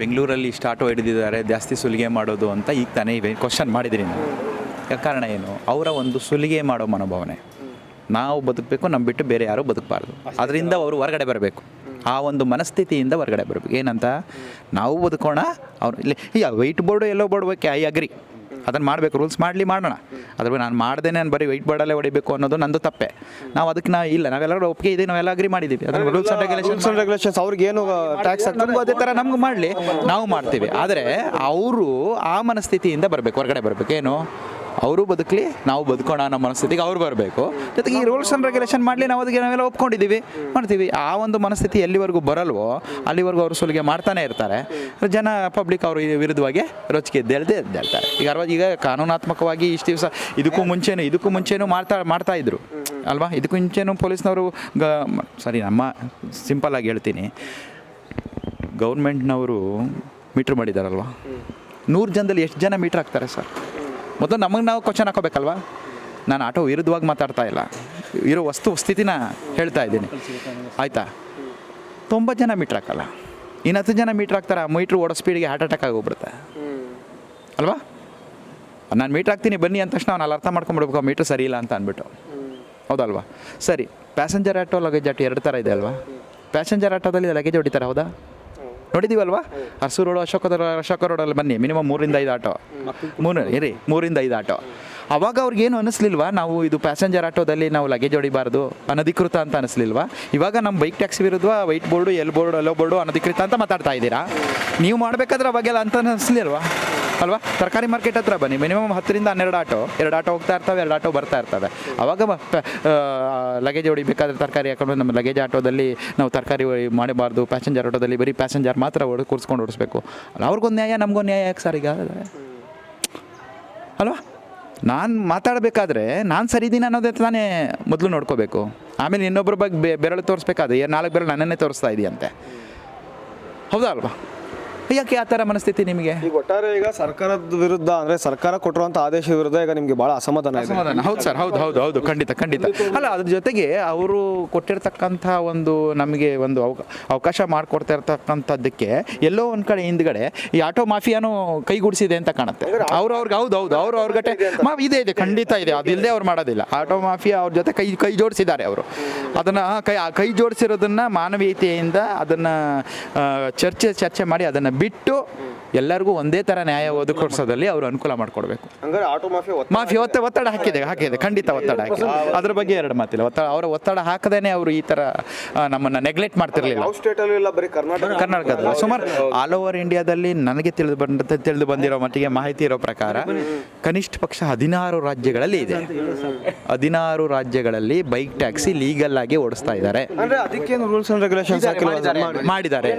ಬೆಂಗಳೂರಲ್ಲಿ ಇಷ್ಟು ಆಟೋ ಹಿಡಿದಿದ್ದಾರೆ ಜಾಸ್ತಿ ಸುಲಿಗೆ ಮಾಡೋದು ಅಂತ ಈಗ ತಾನೇ ಕ್ವಶನ್ ಮಾಡಿದ್ರಿ ನೀವು. ಯಾಕೆ ಕಾರಣ ಏನು? ಅವರ ಒಂದು ಸುಲಿಗೆ ಮಾಡೋ ಮನೋಭಾವನೆ. ನಾವು ಬದುಕಬೇಕು ನಮ್ಮ ಬಿಟ್ಟು ಬೇರೆ ಯಾರೂ ಬದುಕಬಾರ್ದು. ಅದರಿಂದ ಅವರು ಹೊರಗಡೆ ಬರಬೇಕು. ಆ ಒಂದು ಮನಸ್ಥಿತಿಯಿಂದ ಹೊರಗಡೆ ಬರಬೇಕು. ಏನಂತ? ನಾವು ಬದುಕೋಣ ಅವ್ರು ಇಲ್ಲಿ ಈಗ white board yellow board okay I agree ಅದನ್ನು ಮಾಡಬೇಕು ರೂಲ್ಸ್ ಮಾಡಲಿ ಮಾಡೋಣ. ಅದ್ರ ನಾನು ಮಾಡ್ದೇ ನಾನು ಬರೀ ವೈಟ್ ಬೋರ್ಡಲ್ಲೇ ಹೊಡಿಬೇಕು ಅನ್ನೋದು ನಂದು ತಪ್ಪೆ. ನಾವು ಅದಕ್ಕೆ ನಾವು ಇಲ್ಲ ನಾವೆಲ್ಲರೂ ಒಪ್ಪಿಗೆ ಇದೆ ನಾವೆಲ್ಲ ಅಗ್ರಿ ಮಾಡಿದ್ದೀವಿ ಅದನ್ನು rules and regulation rules and regulations ಅವ್ರಿಗೆ ಏನು ಟ್ಯಾಕ್ಸ್ ನಮಗೂ ಅದೇ ಥರ ನಮ್ಗೆ ಮಾಡಲಿ. ನಾವು ಮಾಡ್ತೀವಿ. ಆದರೆ ಅವರು ಆ ಮನಸ್ಥಿತಿಯಿಂದ ಬರಬೇಕು ಹೊರಗಡೆ ಬರಬೇಕು. ಏನು? ಅವರು ಬದುಕಲಿ, ನಾವು ಬದುಕೋಣ ಅನ್ನೋ ಮನಸ್ಥಿತಿಗೆ ಅವ್ರು ಬರಬೇಕು. ಜೊತೆಗೆ ಈ ರೂಲ್ಸ್ ಆ್ಯಂಡ್ ರೆಗ್ಯುಲೇಷನ್ ಮಾಡಲಿ ನಾವು ಅದಕ್ಕೆ ನಾವೆಲ್ಲ ಒಪ್ಕೊಂಡಿದ್ದೀವಿ. ಮಾಡ್ತೀವಿ. ಆ ಒಂದು ಮನಸ್ಥಿತಿ ಎಲ್ಲಿವರೆಗೂ ಬರಲ್ವೋ, ಅಲ್ಲಿವರೆಗೂ ಅವರು ಸುಲಿಗೆ ಮಾಡ್ತಾನೆ ಇರ್ತಾರೆ. ಜನ ಪಬ್ಲಿಕ್ ಅವರು ವಿರುದ್ಧವಾಗಿ ರೊಚ್ಚಿಗೆ ಎದ್ದೇಳ್ದೆ ಎದ್ದೇಳ್ತಾರೆ. ಈಗ ಅರ್ವಾಗ ಈಗ ಕಾನೂನಾತ್ಮಕವಾಗಿ ಇಷ್ಟು ದಿವಸ ಇದಕ್ಕೂ ಮುಂಚೆನೂ ಇದಕ್ಕೂ ಮುಂಚೆನೂ ಮಾಡ್ತಾ ಮಾಡ್ತಾ ಇದ್ರು. ಅಲ್ವಾ? ಇದಕ್ಕೂ ಮುಂಚೆನೂ ಪೊಲೀಸ್ನವರು ಗ, ಸಾರಿ, ನಮ್ಮ ಸಿಂಪಲ್ಲಾಗಿ ಹೇಳ್ತೀನಿ. ಗೌರ್ಮೆಂಟ್ನವರು ಮೀಟ್ರ್ ಮಾಡಿದಾರಲ್ವಾ? ನೂರು ಜನದಲ್ಲಿ ಎಷ್ಟು ಜನ ಮೀಟ್ರ್ ಹಾಕ್ತಾರೆ ಸರ್? ಮೊದಲು ನಮಗೆ ನಾವು ಕ್ವಶನ್ ಹಾಕೋಬೇಕಲ್ವಾ? ನಾನು ಆಟೋ ವಿರುದ್ಧವಾಗಿ ಮಾತಾಡ್ತಾ ಇಲ್ಲ. ಇರೋ ವಸ್ತು, ಸ್ಥಿತಿನ ಹೇಳ್ತಾ ಇದ್ದೀನಿ. ಆಯಿತಾ? ತೊಂಬತ್ತು ಜನ ಮೀಟ್ರ್ ಹಾಕಲ್ಲ. ಇನ್ನು ಹತ್ತು ಜನ ಮೀಟ್ರ್ ಹಾಕ್ತಾರೆ? ಆ ಮೀಟ್ರ್ ಓಡೋ ಸ್ಪೀಡಿಗೆ ಹಾರ್ಟ್ ಅಟ್ಯಾಕ್ ಆಗೋಗ್ಬಿಡುತ್ತೆ. ಅಲ್ವಾ? ನಾನು ಮೀಟ್ರ್ ಹಾಕ್ತೀನಿ, ಬನ್ನಿ ಅಂದ ತಕ್ಷಣ ಅವ್ನು ಅಲ್ಲಿ ಅರ್ಥ ಮಾಡ್ಕೊಂಬಿಡ್ಬೇಕು ಮೀಟ್ರ್ ಸರಿ ಇಲ್ಲ ಅಂತ ಅಂದ್ಬಿಟ್ಟು. ಹೌದಲ್ವಾ? ಸರಿ ಪ್ಯಾಸೆಂಜರ್ ಆಟೋ ಲಗೇಜ್ ಆಟೋ ಎರಡು ಥರ ಇದೆ ಅಲ್ವಾ? ಪ್ಯಾಸೆಂಜರ್ ಆಟೋದಲ್ಲಿ ಲಗೇಜ್ ಹೊಡಿತಾರೆ ಹೌದಾ? ನೋಡಿದ್ದೀವಲ್ವಾ ಅರಸು ರೋಡು, ಅಶೋಕ ಅಶೋಕ ರೋಡಲ್ಲಿ ಬನ್ನಿ. ಮಿನಿಮಮ್ ಮೂರಿಂದ ಐದು ಆಟೋ. ಮೂರು, ಇರಿ, ಮೂರಿಂದ ಐದು ಆಟೋ. ಅವಾಗ ಅವ್ರಿಗೇನು ಅನಿಸ್ಲಿಲ್ವಾ? ನಾವು ಇದು ಪ್ಯಾಸೆಂಜರ್ ಆಟೋದಲ್ಲಿ ನಾವು ಲಗೇಜ್ ಹೊಡಿಬಾರ್ದು, ಅನಧಿಕೃತ ಅಂತ ಅನಿಸ್ಲಿಲ್ವಾ? ಇವಾಗ ನಮ್ಮ ಬೈಕ್ ಟ್ಯಾಕ್ಸಿ ವಿರುದ್ಧ white board L board yellow board ಅನಧಿಕೃತ ಅಂತ ಮಾತಾಡ್ತಾ ಇದ್ದೀರಾ? ನೀವು ಮಾಡಬೇಕಾದ್ರೆ ಅವಾಗೆಲ್ಲ ಅಂತ ಅನಿಸ್ಲಿಲ್ವಾ? ಅಲ್ವಾ? ತರಕಾರಿ ಮಾರ್ಕೆಟ್ ಹತ್ರ ಬನ್ನಿ. ಮಿನಿಮಮ್ ಹತ್ತರಿಂದ ಹನ್ನೆರಡು ಆಟೋ. ಎರಡು ಆಟೋ ಹೋಗ್ತಾ ಇರ್ತವೆ, ಎರಡು ಆಟೋ ಬರ್ತಾ ಇರ್ತವೆ. ಅವಾಗ ಲಗೇಜ್ ಹೊಡಿಬೇಕಾದ್ರೆ ತರಕಾರಿ ಹಾಕೊಂಡು ನಮ್ಮ ಲಗೇಜ್ ಆಟೋದಲ್ಲಿ ನಾವು ತರಕಾರಿ ಮಾಡಬಾರ್ದು. ಪ್ಯಾಸೆಂಜರ್ ಆಟೋದಲ್ಲಿ ಬರೀ ಪ್ಯಾಸೆಂಜರ್ ಮಾತ್ರ ಹೊಡೆದು ಕೂರಿಸ್ಕೊಂಡು ಓಡಿಸ್ಬೇಕು. ಅಲ್ಲ, ಅವ್ರಿಗೊಂದು ನ್ಯಾಯ, ನಮಗೊಂದು ನ್ಯಾಯ ಯಾಕೆ ಸರ್ ಈಗ? ಅಲ್ವಾ? ನಾನು ಮಾತಾಡಬೇಕಾದ್ರೆ ನಾನು ಸರಿದೀನಿ ಅನ್ನೋದೇ ತಾನೇ ಮೊದಲು ನೋಡ್ಕೋಬೇಕು. ಆಮೇಲೆ ಇನ್ನೊಬ್ಬರ ಬಗ್ಗೆ ಬೆರಳು ತೋರಿಸ್ಬೇಕಾದ್ರೆ ನಾಲ್ಕು ಬೆರಳು ನನ್ನನ್ನೇ ತೋರಿಸ್ತಾ ಇದೆಯಂತೆ. ಹೌದಾ ಅಲ್ವಾ? ಯಾಕೆ ಆ ಥರ ಮನಸ್ಥಿತಿ ನಿಮಗೆ? ಈಗ ಒಟ್ಟಾರೆ ಈಗ ಸರ್ಕಾರದ ವಿರುದ್ಧ ಅಂದ್ರೆ ಸರ್ಕಾರ ಕೊಟ್ಟಿರುವಂತ ಆದೇಶ ವಿರುದ್ಧ ಈಗ ನಿಮ್ಗೆ ಬಹಳ ಅಸಮಾಧಾನ ಇದೆ. ಸಮಾಧಾನ ಹೌದು ಸರ್ ಹೌದು ಹೌದು ಹೌದು. ಖಂಡಿತ ಖಂಡಿತ. ಅಲ್ಲ ಅದ್ರ ಜೊತೆಗೆ ಅವರು ಕೊಟ್ಟಿರ್ತಕ್ಕಂಥ ಒಂದು ನಮಗೆ ಒಂದು ಅವಕ ಅವಕಾಶ ಮಾಡಿಕೊಡ್ತಾ ಇರ್ತಕ್ಕಂಥದ್ದಕ್ಕೆ ಎಲ್ಲೋ ಒಂದು ಕಡೆ ಹಿಂದ್ಗಡೆ ಈ ಆಟೋ ಮಾಫಿಯಾನು ಕೈಗೂಡಿಸಿದೆ ಅಂತ ಕಾಣುತ್ತೆ. ಅವ್ರು ಅವ್ರಿಗೆ ಹೌದು ಹೌದು. ಅವ್ರು ಅವ್ರ ಗಟ್ಟೆ ಮಾ ಇದೆ ಇದೆ. ಖಂಡಿತ ಇದೆ. ಅದಿಲ್ಲದೆ ಅವ್ರು ಮಾಡೋದಿಲ್ಲ. ಆಟೋ ಮಾಫಿಯಾ ಅವ್ರ ಜೊತೆ ಕೈ ಕೈ ಜೋಡಿಸಿದ್ದಾರೆ ಅವರು. ಅದನ್ನು ಕೈ ಆ ಕೈ ಜೋಡಿಸಿರೋದನ್ನ ಮಾನವೀಯತೆಯಿಂದ ಅದನ್ನು ಚರ್ಚೆ ಚರ್ಚೆ ಮಾಡಿ ಅದನ್ನು ಬಿಟ್ಟು ಎಲ್ಲರಿಗೂ ಒಂದೇ ಥರ ನ್ಯಾಯ ಒದಗಿಸೋದಲ್ಲಿ ಅವರು ಅನುಕೂಲ ಮಾಡಿಕೊಡ್ಬೇಕು. ಹಂಗಾರೆ ಆಟೋ ಮಾಫಿಯಾ ಮಾಫಿಯಾ ಒತ್ತ ಒತ್ತಡ ಹಾಕಿದೆ ಹಾಕಿದೆ ಖಂಡಿತ ಒತ್ತಡ ಹಾಕಿದೆ. ಅದ್ರ ಬಗ್ಗೆ ಎರಡು ಮಾತಿಲ್ಲ. ಒತ್ತಡ ಅವರ ಒತ್ತಡ ಹಾಕದೇನೆ ಅವರು ಈ ಥರ ಆ, ನಮ್ಮನ್ನ ನೆಗ್ಲೆಕ್ಟ್ ಮಾಡ್ತಿರ್ಲಿಲ್ಲ. ಯಾವ ಸ್ಟೇಟ್ ಅಲ್ಲೂ ಇಲ್ಲ ಬರೀ ಕರ್ನಾಟಕ. ಕರ್ನಾಟಕದಲ್ಲಿ. ಸುಮಾರು ಆಲ್ ಓವರ್ ಇಂಡಿಯಾದಲ್ಲಿ ನನಗೆ ತಿಳಿದು ಬಂದ ತಿಳಿದು ಬಂದಿರೋ ಮಟ್ಟಿಗೆ ಮಾಹಿತಿ ಇರೋ ಪ್ರಕಾರ ಕನಿಷ್ಠ ಪಕ್ಷ ಹದಿನಾರು ರಾಜ್ಯಗಳಲ್ಲಿ ಇದೆ. ಹದಿನಾರು ರಾಜ್ಯಗಳಲ್ಲಿ ಬೈಕ್ ಟ್ಯಾಕ್ಸಿ ಲೀಗಲ್ ಆಗಿ ಓಡಿಸ್ತಾ ಇದ್ದಾರೆ. ಅಂದ್ರೆ ಅದಕ್ಕೇನು ರೂಲ್ಸ್ ಅಂಡ್ ರೆಗ್ಯುಲೇಷನ್ಸ್ ಹಾಕಿಲ್ಲ ಮಾಡಿದ್ದಾರೆ.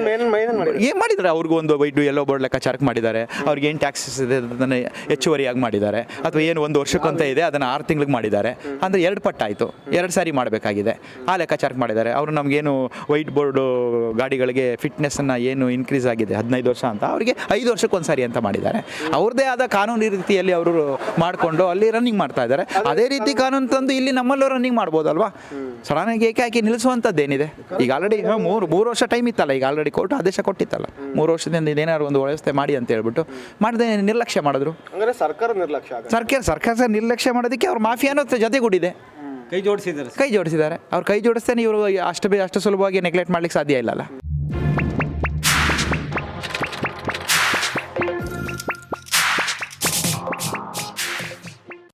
ಏನ್ ಮಾಡಿದ್ದಾರೆ? ಅವ್ರಿಗೂ ಒಂದು ವೈಟ್ ಎಲ್ಲೋ ಬೋರ್ಡ್ ಲೆಕ್ಕಾಚಾರಕ್ಕೆ ಮಾಡಿದ್ದಾರೆ. ಅವ್ರಿಗೆ ಏನು ಟ್ಯಾಕ್ಸಸ್ ಇದೆ ಅದನ್ನು ಹೆಚ್ಚುವರಿಯಾಗಿ ಮಾಡಿದ್ದಾರೆ. ಅಥವಾ ಏನು ಒಂದು ವರ್ಷಕ್ಕಂತ ಇದೆ, ಅದನ್ನು ಆರು ತಿಂಗ್ಳಿಗೆ ಮಾಡಿದ್ದಾರೆ. ಅಂದರೆ ಎರಡು ಪಟ್ಟ ಆಯಿತು ಎರಡು ಸಾರಿ ಮಾಡಬೇಕಾಗಿದೆ. ಆ ಲೆಕ್ಕಾಚಾರಕ್ಕೆ ಮಾಡಿದ್ದಾರೆ. ಅವರು ನಮಗೇನು ವೈಟ್ ಬೋರ್ಡು ಗಾಡಿಗಳಿಗೆ ಫಿಟ್ನೆಸ್ಸನ್ನು ಏನು ಇನ್ಕ್ರೀಸ್ ಆಗಿದೆ, ಹದಿನೈದು ವರ್ಷ ಅಂತ, ಅವರಿಗೆ ಐದು ವರ್ಷಕ್ಕೆ ಒಂದು ಸಾರಿ ಅಂತ ಮಾಡಿದ್ದಾರೆ. ಅವ್ರದ್ದೇ ಆದ ಕಾನೂನು ರೀತಿಯಲ್ಲಿ ಅವರು ಮಾಡಿಕೊಂಡು ಅಲ್ಲಿ ರನ್ನಿಂಗ್ ಮಾಡ್ತಾ ಇದ್ದಾರೆ. ಅದೇ ರೀತಿ ಕಾನೂನು ತಂದು ಇಲ್ಲಿ ನಮ್ಮಲ್ಲೂ ರನ್ನಿಂಗ್ ಮಾಡ್ಬೋದಲ್ವಾ? ಸಡನ್ನಾಗಿ ಏಕೆ ಹಾಕಿ ನಿಲ್ಲಿಸುವಂಥದ್ದೇನಿದೆ ಈಗ ಆಲ್ರೆಡಿ ಮೂರು ಮೂರು ವರ್ಷ ಟೈಮ್ ಇತ್ತಲ್ಲ, ಈಗ ಆಲ್ರೆಡಿ ಕೋರ್ಟ್ ಆದೇಶ ಕೊಟ್ಟಿತ್ತಲ್ಲ. ಮೂರು ವರ್ಷದಿಂದ ಇದೇನಾದ್ರು ಒಂದು ವ್ಯವಸ್ಥೆ ಮಾಡಿ ಅಂತ ಹೇಳ್ಬಿಟ್ಟು ಮಾಡಿದೆ ನಿರ್ಲಕ್ಷ್ಯ ಮಾಡಿದ್ರು. ಅಂದ್ರೆ ಸರ್ಕಾರ ನಿರ್ಲಕ್ಷ್ಯ ಸರ್ಕಾರ ಸರ್ಕಾರ ನಿರ್ಲಕ್ಷ್ಯ ಮಾಡೋದಕ್ಕೆ ಅವ್ರ ಮಾಫಿಯಾನೋ ಜೊತೆಗೂಡಿದೆ. ಕೈ ಜೋಡಿಸಿದ್ದಾರೆ ಕೈ ಜೋಡಿಸಿದ್ದಾರೆ. ಅವ್ರು ಕೈ ಜೋಡಿಸ್ತೇನೆ ಇವರು ಅಷ್ಟು ಬೇ ಅಷ್ಟು ಸುಲಭವಾಗಿ ನೆಗ್ಲೆಕ್ಟ್ ಮಾಡ್ಲಿಕ್ಕೆ ಸಾಧ್ಯ ಇಲ್ಲಲ್ಲ.